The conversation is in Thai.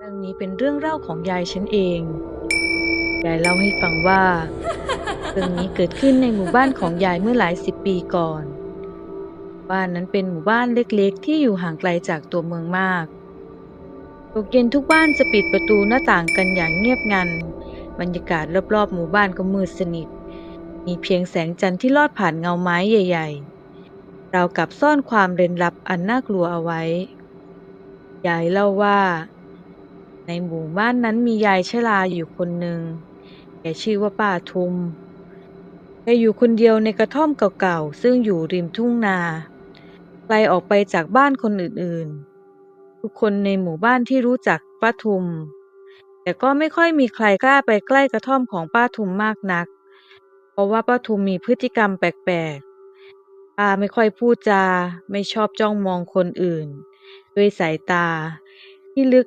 เรื่องนี้เป็นเรื่องเล่าของยายฉันเอง ยายเล่าให้ฟังว่า เรื่องนี้เกิดขึ้นในหมู่บ้านของยายเมื่อหลายสิบปีก่อน บ้านนั้นเป็นหมู่บ้านเล็กๆ ที่อยู่ห่างไกลจากตัวเมืองมากตกเย็นทุกบ้านจะปิดประตูหน้าต่างกันอย่างเงียบงัน บรรยากาศรอบๆ หมู่บ้านก็มืดสนิท มีเพียงแสงจันทร์ที่ลอดผ่านเงาไม้ใหญ่ ๆ เราวกับซ่อนความเร้นลับอันน่ากลัวเอาไว้ ยายเล่าว่า ในหมู่บ้านนั้นมียายชราอยู่คนหนึ่ง แกชื่อว่าป้าทุม แกอยู่คนเดียวในกระท่อมเก่าๆ ซึ่งอยู่ริมทุ่งนาไกลออกไปจากบ้านคนอื่นๆ ทุกคนในหมู่บ้านที่รู้จักป้าทุม แต่ก็ไม่ค่อยมีใครกล้าไปใกล้กระท่อมของป้าทุมมากนัก เพราะว่าป้าทุมมีพฤติกรรมแปลกๆ ป้าไม่ค่อยพูดจา ไม่ชอบจ้องมองคนอื่น ด้วยสายตาที่ลึก